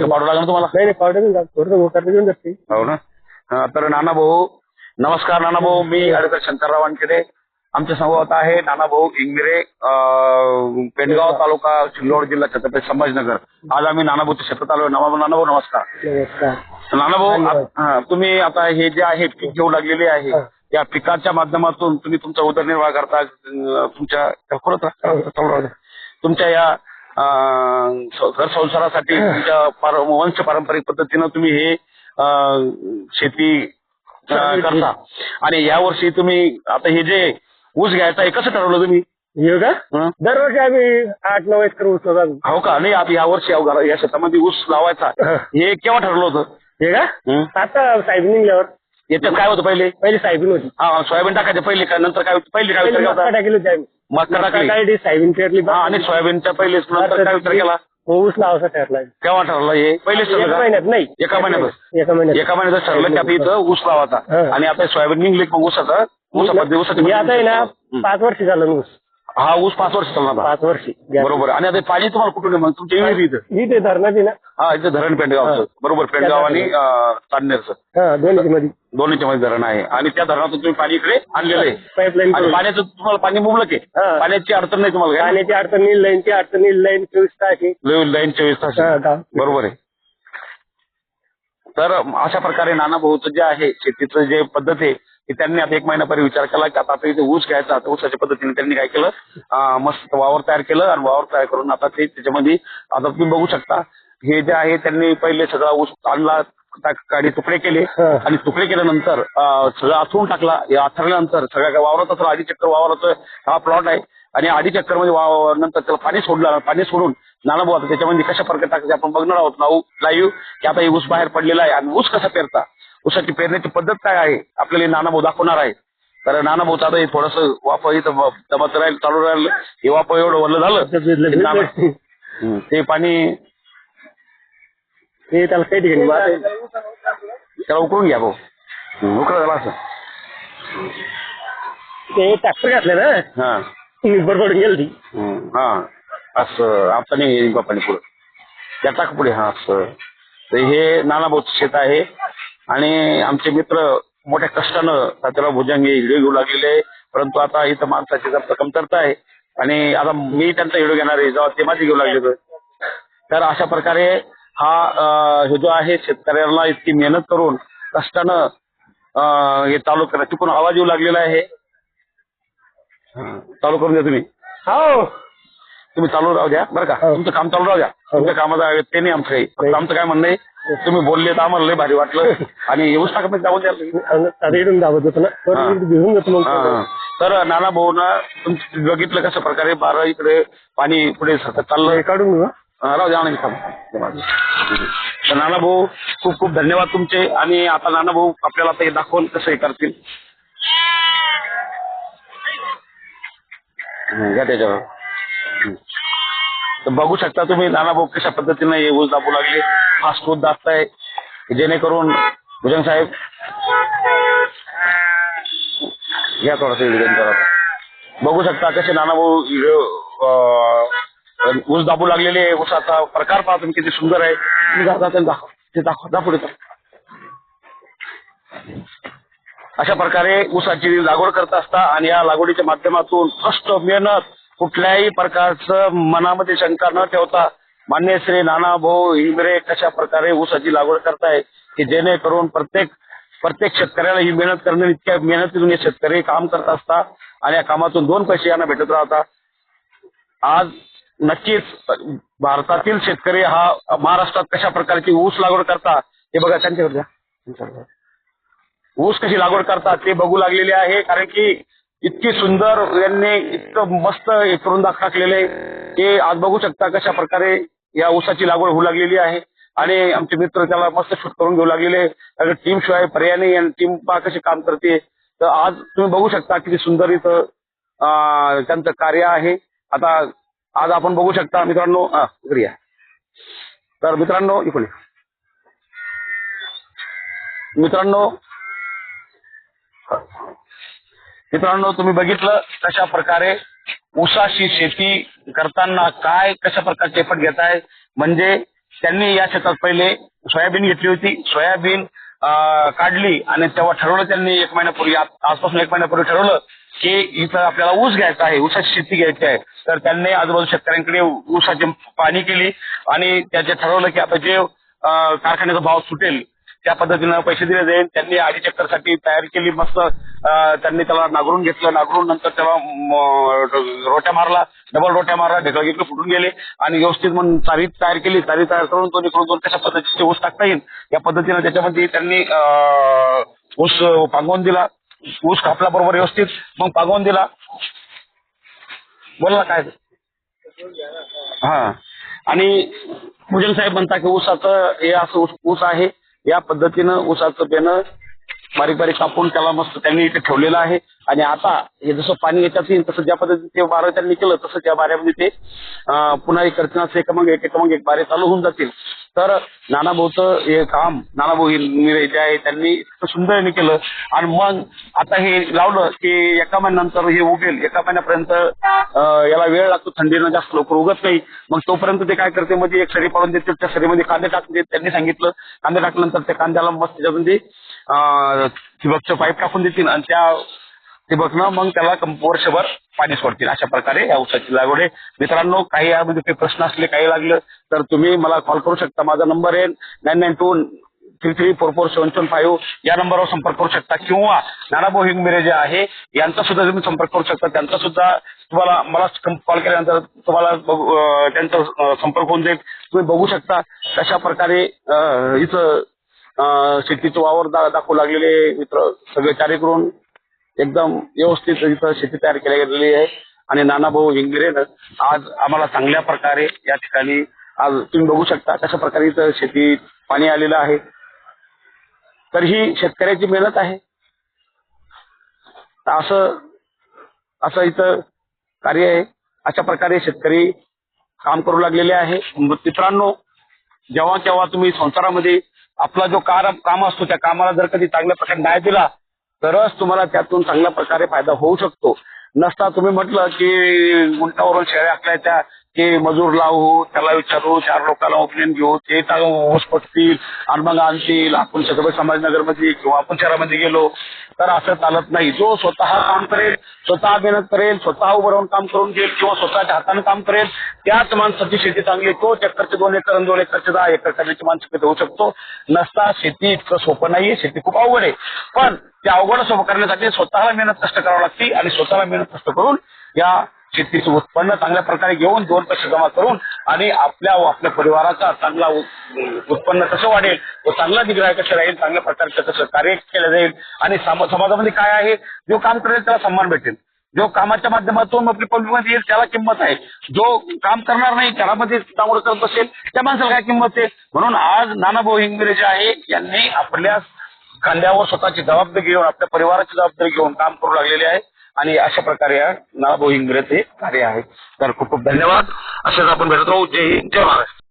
Powder लागणार तुम्हाला? नाही नाही पावडर घेऊन जा. थोडंसं गोकार घेऊन जाते हो ना? हा, तर नाना भाऊ नमस्कार नाना भाऊ मी अडकर शंकरराव वानखेडे. आमच्यासमोर आहे नाना भाऊ इंगमिरे अं, पेडगाव तालुका सिल्लोड जिल्हा छत्रपती संभाजीनगर. आज आम्ही नाना भाऊच्या शेतात आलो नाना नाना भाऊ नमस्कार. नमस्कार. नाना भाऊ धन्यवाद. हा, तुम्ही आता हे जे आहे पीक घेऊ लागलेले आहे हा. या पिकाच्या माध्यमातून तुम्ही तुमचा उदरनिर्वाह करता अं, तुमच्या चालू राहू द्या. तुमच्या या घर संसारासाठी तुमच्या वंश पारंपरिक पद्धतीनं तुम्ही हे शेती करता. आणि या वर्षी तुम्ही आता हे जे ऊस घ्यायचा हे कसं ठरवलं तुम्ही? का? दरवर्षी आम्ही आठ नऊ एकर ऊस लावतो. हो का? नाही आता या वर्षी या शेतामध्ये ऊस लावायचा. हं. केव्हा ठरवलं होतं? हे का? आता सायबीन निघल्यावर. याच्यात काय होतं पहिले? पहिली सायबीन होती. हा सोयाबीन टाकायचे पहिले काय नंतर काय पहिले काय टाकली होती आम्ही. टाकली. टाकली सायबीन पेरली हा आणि सोयाबीनच्या पहिले नंतर काय विचार केला हो, ऊस लावायचा ठरला. केव्हा ठरलं हे? पहिलेच ठरलं का? महिन्यात नाही. एका महिन्यातच. एका महिन्यात. एका महिन्यात ठरलं. की आता इथं ऊस लावायचा. आणि आता सोयाबीन निघली मग ऊसाचा हे आता आहे ना. पाच वर्ष झालं ऊस. हा ऊस पाच वर्ष चालणार. पाच वर्षी. बरोबर. आणि आता पाणी तुम्हाला कुठून आहे मग तुमच्या विहिरी इथं. ही ते धरणाची ना. हा इथं धरण पेंडगावचं. हा. बरोबर पेंडगाव आणि अं, चांदनेरचं हा दोन्ही मध्ये दोन्हीच्या मध्ये धरण आहे. आणि त्या धरणातून तुम्ही पाणी इकडे आणलेलं आहे. पाईपलाईन आणि पाण्याचं तुम्हाला पाणी मुबलक आहे. हा. पाण्याची अडचण नाही तुम्हाला काय? पाण्याची अडचण नील लाईनची अडचण लाईन चोवीस तास आहे. लाईन चोवीस तास हा. बरोबर आहे. तर अशा प्रकारे नाना भाऊचं जे आहे शेतीचं जे पद्धत आहे की त्यांनी आता एक महिन्यापूर्वी विचार केला की आता इथे ऊस घ्यायचा आता ऊसाच्या पद्धतीने त्यांनी काय केलं मस्त वावर तयार केलं आणि वावर तयार करून आता ते त्याच्यामध्ये आता तुम्ही बघू शकता हे जे आहे त्यांनी पहिले सगळा ऊस आणला काडी तुकडे केले. आणि तुकडे केल्यानंतर सगळं आथरून टाकला आथरल्यानंतर सगळ्या वावरात असं अडीच चक्कर वावराचं हा प्लॉट आहे आणि अडीच चक्करमध्ये वावर नंतर त्याला पाणी सोडलं पाणी सोडून नाना भाऊ आता त्याच्यामध्ये कशा प्रकारे टाकायचे आपण बघणार आहोत नाऊ लाईव्ह की आता हे ऊस बाहेर पडलेला आहे. आणि ऊस कसा पेरता? ऊसाची पेरण्याची पद्धत काय आहे? आपल्याला नाना भाऊ दाखवणार आहे तर नाना भाऊ आता हे थोडस वाप इथं दबात राहील चालू राहील. हे वाप एवढं वरलं झालं. ते पाणी हे त्याला काही ठिकाणी. त्याला उकळून घ्या भाऊ. उकळं झालं असं. ते ट्रॅक्टर घातले ना हा. पडून गेली ती हा. असं आता नाही बापाने पुढे. त्या टाक पुढे? हा असं. तर हे नाना शेत आहे. आणि आमचे मित्र मोठ्या कष्टानं तात्याला भुजंगे व्हिडिओ घेऊ लागलेले आहे. परंतु आता इथं माणसाची जास्त कमतरता आहे. आणि आता मी त्यांचा व्हिडिओ घेणार आहे. जेव्हा ते माझे घेऊ लागले तर. तर अशा प्रकारे हा हे जो आहे शेतकऱ्याला इतकी मेहनत करून कष्टानं हे चालू करा. चुकून आवाज येऊ लागलेला आहे. चालू करून द्या तुम्ही. हो. तुम्ही चालू राहू द्या बरं का? हो. तुमचं काम चालू राहू द्या. तुमच्या कामाचा ते नाही आमचं काही. फक्त आमचं काय म्हणणं आहे तुम्ही बोलले तर आम्हाला लय भारी वाटलं. आणि येऊच टाकत नाही जाऊन द्या आता इकडून दाबत होतो ना. हा. परत इकडे घेऊन जातो मग. हा. तर नाना भाऊ ना तुमचं बघितलं कसं प्रकारे बारा इकडे पाणी पुढे सतत हे काढून घेऊ हा. हा, राहू द्या. तर नाना भाऊ खूप खूप धन्यवाद तुमचे. आणि आता नाना भाऊ आपल्याला हे दाखवून कसं हे करतील. हं, घ्या त्याच्यावर. हं. तर बघू शकता तुम्ही नाना भाऊ कशा पद्धतीने हे ऊस दाबू लागले. फास्ट फूड दाबताय. जेणेकरून भुजंग साहेब घ्या थोडासा व्हिडिओ बघू शकता कसे नाना भाऊ ऊस दाबू लागलेले ऊसाचा प्रकार पाहा तुम्ही किती सुंदर आहे. तुम्ही जा- दाखव ते दाखव दाखवू पुढे. अशा प्रकारे ऊसाची लागवड करत असता आणि या लागवडीच्या माध्यमातून कष्ट मेहनत कुठल्याही प्रकारचं मनामध्ये शंका न ठेवता मान्य श्री नाना भाऊ हिंगरे कशा प्रकारे ऊसाची लागवड करताय की जेणेकरून प्रत्येक प्रत्येक शेतकऱ्याला ही मेहनत करणं इतक्या मेहनतीतून हे शेतकरी काम करत असता आणि या कामातून दोन पैसे यांना भेटत राहतात आज नक्कीच भारतातील शेतकरी हा महाराष्ट्रात कशा प्रकारची ऊस लागवड करता हे बघा त्यांच्याकडे. ऊस कशी लागवड करतात ते बघू लागलेले आहे कारण की इतकी सुंदर यांनी इतकं मस्त हे करून दाख टाकलेले आज बघू शकता कशा प्रकारे या ऊसाची लागवड होऊ लागलेली आहे. आणि आमचे मित्र त्याला मस्त शूट करून घेऊ लागलेले कारण टीम शिवाय पर्याय नाही आणि टीम पा कशी काम करते. तर आज तुम्ही बघू शकता किती सुंदर इथं त्यांचं कार्य आहे. आता आज आपण बघू शकता मित्रांनो इकडे तर मित्रांनो इकडे मित्रांनो मित्रांनो तुम्ही बघितलं कशा प्रकारे ऊसाची शेती करताना काय कशा प्रकारचे एफर्ट घेत आहे म्हणजे त्यांनी या शेतात पहिले सोयाबीन घेतली होती. सोयाबीन काढली आणि तेव्हा ठरवलं त्यांनी एक महिन्यापूर्वी आजपासून एक महिन्यापूर्वी ठरवलं की इथं आपल्याला ऊस घ्यायचा आहे ऊसाची शेती घ्यायची आहे. तर त्यांनी आजूबाजू शेतकऱ्यांकडे ऊसाची पाणी केली आणि त्याचे ठरवलं की आता जे कारखान्याचा भाव सुटेल त्या पद्धतीनं पैसे दिले जाईल. त्यांनी अडीच चक्करसाठी तयारी केली मस्त त्यांनी त्याला नागरून घेतलं. नागरून नंतर त्याला रोट्या मारला. डबल रोट्या मारला. ढेकळा घेतलं फुटून गेले. आणि व्यवस्थित म्हणून चारी तयार केली. चारी तयार करून तो निकडून दोन कशा पद्धतीचे ऊस टाकता येईल? या पद्धतीनं त्याच्यामध्ये त्यांनी ऊस पांगवून दिला. ऊस कापला बरोबर व्यवस्थित. मग पांगवून दिला. बोल ना काय? हा. आणि पूजन साहेब म्हणता की ऊसाचं हे असं ऊस आहे. या पद्धतीनं ऊसाचं बेणं बारीक बारीक कापून त्याला मस्त त्यांनी इथे ठेवलेलं आहे. आणि आता हे जसं पाणी येतात येईल तसं ज्या पद्धतीने ते वारं त्यांनी केलं तसं त्या बाऱ्यामध्ये ते पुन्हा एक करतानाच एक मग एक एक मग एक बारे चालू होऊन जातील. तर नानाभाऊचं हे काम नानाभाऊ निरे जे आहे त्यांनी इतकं सुंदर केलं. आणि मग आता हे लावलं की एका महिन्यानंतर हे उगेल. एका महिन्यापर्यंत याला वेळ लागतो थंडीनं जास्त लवकर उगत नाही. मग तोपर्यंत ते काय करते म्हणजे एक सरी पाडून देते त्या सरीमध्ये कांदे टाकून त्यांनी सांगितलं कांदे टाकल्यानंतर त्या कांद्याला मस्त त्याच्यामध्ये ठिबकचं पाईप टाकून देतील. आणि त्या ठिबकनं मग त्याला वर्षभर पाणी सोडतील. अशा प्रकारे या ऊसाची लागवड आहे. मित्रांनो काही यामध्ये काही प्रश्न असले काही लागलं तर तुम्ही मला कॉल करू शकता. माझा नंबर आहे nine nine two three three four four seven seven five या नंबरवर संपर्क करू शकता. किंवा नानाभाऊ हिंगमिरे जे आहे यांचा सुद्धा तुम्ही संपर्क करू शकता. त्यांचा सुद्धा तुम्हाला मला कॉल केल्यानंतर तुम्हाला त्यांचा संपर्क होऊन जाईल. तुम्ही बघू शकता कशा प्रकारे इथं शेतीचं वावर दाखवू लागलेले मित्र सगळे कार्यक्रम एकदम व्यवस्थित इथं शेती तयार केली गेलेली आहे. आणि नानाभाऊ हिंगरेनं आज आम्हाला चांगल्या प्रकारे या ठिकाणी आज तुम्ही बघू शकता कशा प्रकारे इथं शेती पाणी आलेलं आहे. तर ही शेतकऱ्याची मेहनत आहे. असं असं इथं कार्य आहे. अशा प्रकारे शेतकरी काम करू लागलेले आहे. मित्रांनो जेव्हा केव्हा तुम्ही संसारामध्ये आपला जो कार काम असतो त्या कामाला जर कधी चांगल्या प्रकारे न्याय दिला तरच तुम्हाला त्यातून चांगल्या प्रकारे फायदा होऊ शकतो. नसता तुम्ही म्हटलं की उंटावरून शेळ्या आखल्याच्या की मजूर लावू त्याला विचारू चार लोकांना ओपिनियन घेऊ ते ऊस पटतील आणि मग आणतील. आपण छत्रपती संभाजीनगरमध्ये किंवा आपण शहरामध्ये गेलो तर असं चालत नाही. जो स्वतः काम करेल स्वतः मेहनत करेल स्वतः उभं राहून काम करून घेईल किंवा स्वतःच्या हाताने काम करेल त्याच माणसाची शेती चांगली आहे. तो चक्करचे दोन एकर दोन एकरचे दहा एकर करण्याची माणसं होऊ शकतो. नसता शेती इतकं सोपं नाहीये. शेती खूप अवघड आहे. पण त्या अवघड सोपं करण्यासाठी स्वतःला मेहनत कष्ट करावं लागते आणि स्वतःला मेहनत कष्ट करून या शेतीचं उत्पन्न चांगल्या प्रकारे घेऊन दोन पैसे जमा करून आणि आपल्या व आपल्या परिवाराचा चांगला उत्पन्न कसं वाढेल व चांगला निग्रह कसं राहील चांगल्या प्रकारचं कसं कार्य केलं जाईल आणि समाजामध्ये काय आहे जो काम करेल त्याला सन्मान भेटेल. जो कामाच्या माध्यमातून आपली पब्लिकमध्ये येईल त्याला किंमत आहे. जो काम करणार नाही घरामध्ये चांगलं करत असेल त्या माणसाला काय किंमत आहे? म्हणून आज नानाभाऊ हिंगमिरे जे आहे यांनी आपल्या खांद्यावर स्वतःची जबाबदारी घेऊन आपल्या परिवाराची जबाबदारी घेऊन काम करू लागलेले आहे. आणि अशा प्रकारे या इंग्रज हे कार्य आहे. तर खूप खूप धन्यवाद. असेच आपण भेटत राहू. जय हिंद जय महाराष्ट्र.